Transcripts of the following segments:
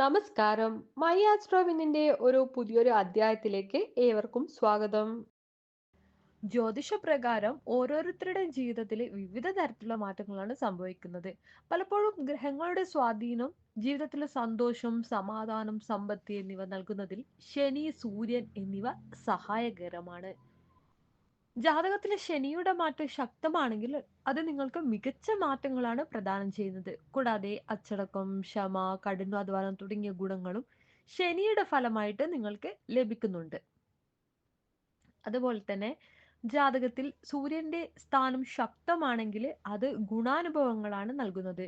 നമസ്കാരം. മൈ ആസ്ട്രോവിനിന്റെ ഒരു പുതിയൊരു അധ്യായത്തിലേക്ക് ഏവർക്കും സ്വാഗതം. ജ്യോതിഷപ്രകാരം ഓരോരുത്തരുടെയും ജീവിതത്തിൽ വിവിധ തരത്തിലുള്ള മാറ്റങ്ങളാണ് സംഭവിക്കുന്നത്. പലപ്പോഴും ഗ്രഹങ്ങളുടെ സ്വാധീനം ജീവിതത്തിലെ സന്തോഷം സമാധാനം സമ്പത്ത് എന്നിവ നൽകുന്നതിൽ ശനി സൂര്യൻ എന്നിവ സഹായകരമാണ്. ജാതകത്തിലെ ശനിയുടെ മാറ്റം ശക്തമാണെങ്കിൽ അത് നിങ്ങൾക്ക് മികച്ച മാറ്റങ്ങളാണ് പ്രദാനം ചെയ്യുന്നത്. കൂടാതെ അച്ചടക്കം ക്ഷമ കഠിനാധ്വാനം തുടങ്ങിയ ഗുണങ്ങളും ശനിയുടെ ഫലമായിട്ട് നിങ്ങൾക്ക് ലഭിക്കുന്നുണ്ട്. അതുപോലെ തന്നെ ജാതകത്തിൽ സൂര്യന്റെ സ്ഥാനം ശക്തമാണെങ്കിൽ അത് ഗുണാനുഭവങ്ങളാണ് നൽകുന്നത്.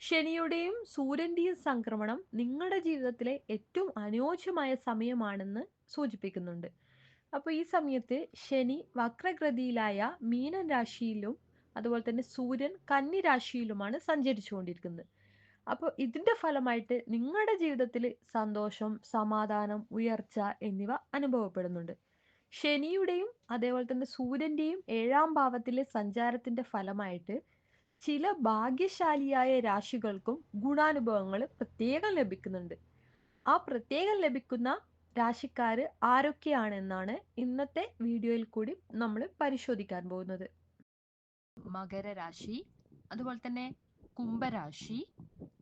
ശനിയുടെയും സൂര്യന്റെയും സംക്രമണം നിങ്ങളുടെ ജീവിതത്തിലെ ഏറ്റവും അനുയോജ്യമായ സമയമാണെന്ന് സൂചിപ്പിക്കുന്നുണ്ട്. അപ്പോൾ ഈ സമയത്ത് ശനി വക്രഗതിയിലായ മീനൻ രാശിയിലും അതുപോലെ തന്നെ സൂര്യൻ കന്നി രാശിയിലുമാണ് സഞ്ചരിച്ചുകൊണ്ടിരിക്കുന്നത്. അപ്പോൾ ഇതിന്റെ ഫലമായിട്ട് നിങ്ങളുടെ ജീവിതത്തിൽ സന്തോഷം സമാധാനം ഉയർച്ച എന്നിവ അനുഭവപ്പെടുന്നുണ്ട്. ശനിയുടെയും അതേപോലെ തന്നെ സൂര്യന്റെയും ഏഴാം ഭാവത്തിലെ സഞ്ചാരത്തിന്റെ ഫലമായിട്ട് ചില ഭാഗ്യശാലിയായ രാശികൾക്കും ഗുണാനുഭവങ്ങൾ പ്രത്യേകം ലഭിക്കുന്നുണ്ട്. ആ പ്രത്യേകം ലഭിക്കുന്ന രാശിക്കാർ ആരൊക്കെയാണെന്നാണ് ഇന്നത്തെ വീഡിയോയിൽ കൂടി നമ്മൾ പരിശോധിക്കാൻ പോകുന്നത്. മകരരാശി അതുപോലെ തന്നെ കുംഭരാശി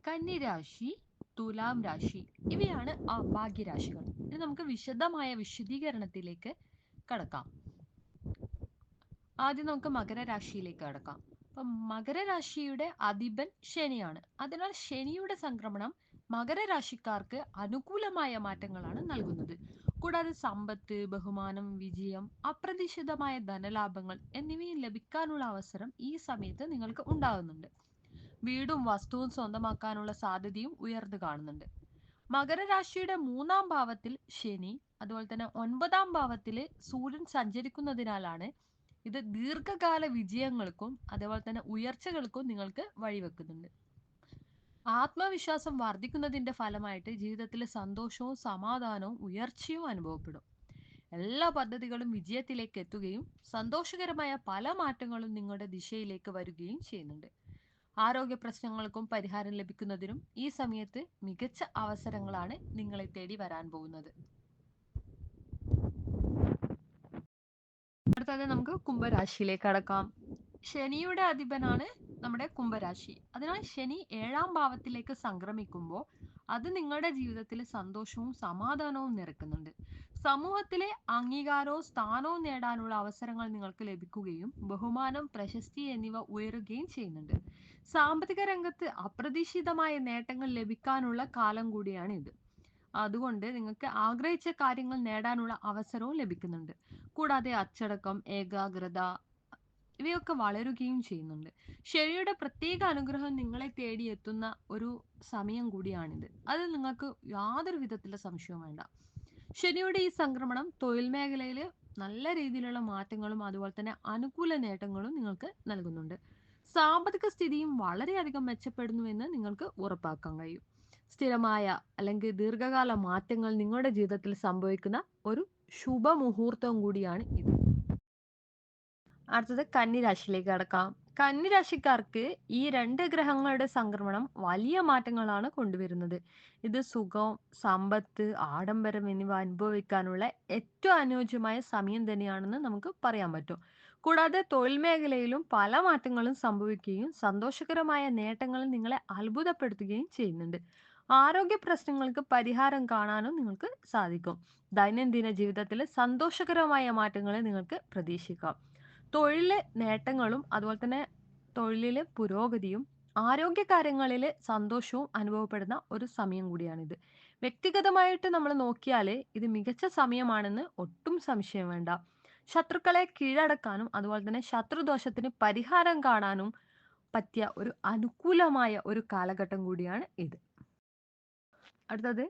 കന്നിരാശി തുലാം രാശി ഇവയാണ് ആ ഭാഗ്യരാശികൾ. ഇനി നമുക്ക് വിശദമായ വിശദീകരണത്തിലേക്ക് കടക്കാം. ആദ്യം നമുക്ക് മകരരാശിയിലേക്ക് കടക്കാം. അപ്പം മകരരാശിയുടെ അധിപൻ ശനിയാണ്. അതിനാൽ ശനിയുടെ സംക്രമണം മകരരാശിക്കാർക്ക് അനുകൂലമായ മാറ്റങ്ങളാണ് നൽകുന്നത്. കൂടാതെ സമ്പത്ത് ബഹുമാനം വിജയം അപ്രതീക്ഷിതമായ ധനലാഭങ്ങൾ എന്നിവയും ലഭിക്കാനുള്ള അവസരം ഈ സമയത്ത് നിങ്ങൾക്ക് ഉണ്ടാകുന്നുണ്ട്. വീടും വസ്തുവും സ്വന്തമാക്കാനുള്ള സാധ്യതയും ഉയർന്നു കാണുന്നുണ്ട്. മകരരാശിയുടെ മൂന്നാം ഭാവത്തിൽ ശനി അതുപോലെ തന്നെ ഒൻപതാം ഭാവത്തിൽ സൂര്യൻ സഞ്ചരിക്കുന്നതിനാലാണ് ഇത് ദീർഘകാല വിജയങ്ങൾക്കും അതേപോലെ തന്നെ ഉയർച്ചകൾക്കും നിങ്ങൾക്ക് വഴിവെക്കുന്നുണ്ട്. ആത്മവിശ്വാസം വർദ്ധിക്കുന്നതിന്റെ ഫലമായിട്ട് ജീവിതത്തിൽ സന്തോഷവും സമാധാനവും ഉയർച്ചയും അനുഭവപ്പെടും. എല്ലാ പദ്ധതികളും വിജയത്തിലേക്ക് എത്തുകയും സന്തോഷകരമായ പല മാറ്റങ്ങളും നിങ്ങളുടെ ദിശയിലേക്ക് വരികയും ചെയ്യുന്നുണ്ട്. ആരോഗ്യ പ്രശ്നങ്ങൾക്കും പരിഹാരം ലഭിക്കുന്നതിനും ഈ സമയത്ത് മികച്ച അവസരങ്ങളാണ് നിങ്ങളെ തേടി വരാൻ പോകുന്നത്. അടുത്തത് നമുക്ക് കുംഭരാശിയിലേക്ക് കടക്കാം. ശനിയുടെ അധിപനാണ് നമ്മുടെ കുംഭരാശി. അതിനാൽ ശനി ഏഴാം ഭാവത്തിലേക്ക് സംക്രമിക്കുമ്പോൾ അത് നിങ്ങളുടെ ജീവിതത്തിൽ സന്തോഷവും സമാധാനവും നിറക്കുന്നുണ്ട്. സമൂഹത്തിലെ അംഗീകാരവും സ്ഥാനവും നേടാനുള്ള അവസരങ്ങൾ നിങ്ങൾക്ക് ലഭിക്കുകയും ബഹുമാനം പ്രശസ്തി എന്നിവ ഉയരുകയും ചെയ്യുന്നുണ്ട്. സാമ്പത്തിക രംഗത്ത് അപ്രതീക്ഷിതമായ നേട്ടങ്ങൾ ലഭിക്കാനുള്ള കാലം കൂടിയാണ് ഇത്. അതുകൊണ്ട് നിങ്ങൾക്ക് ആഗ്രഹിച്ച കാര്യങ്ങൾ നേടാനുള്ള അവസരവും ലഭിക്കുന്നുണ്ട്. കൂടാതെ അച്ചടക്കം ഏകാഗ്രത ഇവയൊക്കെ വളരുകയും ചെയ്യുന്നുണ്ട്. ശനിയുടെ പ്രത്യേക അനുഗ്രഹം നിങ്ങളെ തേടി എത്തുന്ന ഒരു സമയം കൂടിയാണിത്. അത് നിങ്ങൾക്ക് യാതൊരു വിധത്തിലുള്ള സംശയവും വേണ്ട. ശനിയുടെ ഈ സംക്രമണം തൊഴിൽ മേഖലയിൽ നല്ല രീതിയിലുള്ള മാറ്റങ്ങളും അതുപോലെ തന്നെ അനുകൂല നേട്ടങ്ങളും നിങ്ങൾക്ക് നൽകുന്നുണ്ട്. സാമ്പത്തിക സ്ഥിതിയും വളരെയധികം മെച്ചപ്പെടുന്നുവെന്ന് നിങ്ങൾക്ക് ഉറപ്പാക്കാൻ കഴിയും. സ്ഥിരമായ അല്ലെങ്കിൽ ദീർഘകാല മാറ്റങ്ങൾ നിങ്ങളുടെ ജീവിതത്തിൽ സംഭവിക്കുന്ന ഒരു ശുഭമുഹൂർത്തം കൂടിയാണ് ഇത്. അടുത്തത് കന്നിരാശിയിലേക്ക് കടക്കാം. കന്നിരാശിക്കാർക്ക് ഈ രണ്ട് ഗ്രഹങ്ങളുടെ സംക്രമണം വലിയ മാറ്റങ്ങളാണ് കൊണ്ടുവരുന്നത്. ഇത് സുഖം സമ്പത്ത് ആഡംബരം എന്നിവ അനുഭവിക്കാനുള്ള ഏറ്റവും അനുയോജ്യമായ സമയം തന്നെയാണെന്ന് നമുക്ക് പറയാൻ പറ്റും. കൂടാതെ തൊഴിൽ മേഖലയിലും പല മാറ്റങ്ങളും സംഭവിക്കുകയും സന്തോഷകരമായ നേട്ടങ്ങൾ നിങ്ങളെ അത്ഭുതപ്പെടുത്തുകയും ചെയ്യുന്നുണ്ട്. ആരോഗ്യ പ്രശ്നങ്ങൾക്ക് പരിഹാരം കാണാനും നിങ്ങൾക്ക് സാധിക്കും. ദൈനംദിന ജീവിതത്തിൽ സന്തോഷകരമായ മാറ്റങ്ങളെ നിങ്ങൾക്ക് പ്രതീക്ഷിക്കാം. തൊഴിലെ നേട്ടങ്ങളും അതുപോലെ തന്നെ തൊഴിലിലെ പുരോഗതിയും ആരോഗ്യ കാര്യങ്ങളിൽ സന്തോഷവും അനുഭവപ്പെടുന്ന ഒരു സമയം കൂടിയാണിത്. വ്യക്തിഗതമായിട്ട് നമ്മൾ നോക്കിയാൽ ഇത് മികച്ച സമയമാണെന്ന് ഒട്ടും സംശയം വേണ്ട. ശത്രുക്കളെ കീഴടക്കാനും അതുപോലെ തന്നെ ശത്രുദോഷത്തിന് പരിഹാരം കാണാനും പറ്റിയ ഒരു അനുകൂലമായ ഒരു കാലഘട്ടം കൂടിയാണ് ഇത്. അടുത്തത്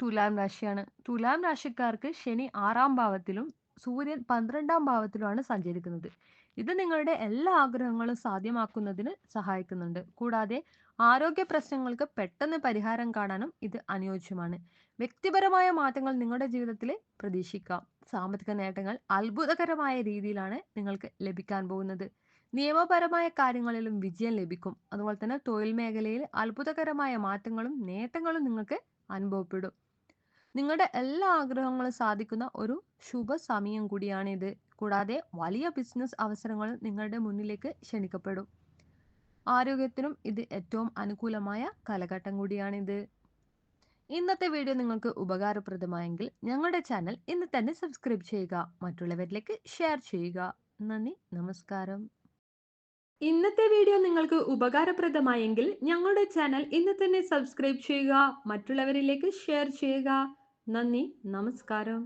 തുലാം രാശിയാണ്. തുലാം രാശിക്കാർക്ക് ശനി ആറാം ഭാവത്തിലും സൂര്യൻ പന്ത്രണ്ടാം ഭാവത്തിലുമാണ് സഞ്ചരിക്കുന്നത്. ഇത് നിങ്ങളുടെ എല്ലാ ആഗ്രഹങ്ങളും സാധ്യമാക്കുന്നതിന് സഹായിക്കുന്നുണ്ട്. കൂടാതെ ആരോഗ്യ പ്രശ്നങ്ങൾക്ക് പെട്ടെന്ന് പരിഹാരം കാണാനും ഇത് അനുയോജ്യമാണ്. വ്യക്തിപരമായ മാറ്റങ്ങൾ നിങ്ങളുടെ ജീവിതത്തിൽ പ്രതീക്ഷിക്കാം. സാമ്പത്തിക നേട്ടങ്ങൾ അത്ഭുതകരമായ രീതിയിലാണ് നിങ്ങൾക്ക് ലഭിക്കാൻ പോകുന്നത്. നിയമപരമായ കാര്യങ്ങളിലും വിജയം ലഭിക്കും. അതുപോലെ തന്നെ തൊഴിൽ മേഖലയിൽ അത്ഭുതകരമായ മാറ്റങ്ങളും നേട്ടങ്ങളും നിങ്ങൾക്ക് അനുഭവപ്പെടും. നിങ്ങളുടെ എല്ലാ ആഗ്രഹങ്ങളും സാധിക്കുന്ന ഒരു ശുഭ സമയം കൂടിയാണിത്. കൂടാതെ വലിയ ബിസിനസ് അവസരങ്ങൾ നിങ്ങളുടെ മുന്നിലേക്ക് ക്ഷണിക്കപ്പെടും. ആരോഗ്യത്തിനും ഇത് ഏറ്റവും അനുകൂലമായ കാലഘട്ടം കൂടിയാണിത്. ഇന്നത്തെ വീഡിയോ നിങ്ങൾക്ക് ഉപകാരപ്രദമായെങ്കിൽ ഞങ്ങളുടെ ചാനൽ ഇന്ന് തന്നെ സബ്സ്ക്രൈബ് ചെയ്യുക. മറ്റുള്ളവരിലേക്ക് ഷെയർ ചെയ്യുക. നന്ദി. നമസ്കാരം. ഇന്നത്തെ വീഡിയോ നിങ്ങൾക്ക് ഉപകാരപ്രദമായെങ്കിൽ ഞങ്ങളുടെ ചാനൽ ഇന്ന് തന്നെ സബ്സ്ക്രൈബ് ചെയ്യുക മറ്റുള്ളവരിലേക്ക് ഷെയർ ചെയ്യുക. നന്ദി നമസ്കാരം.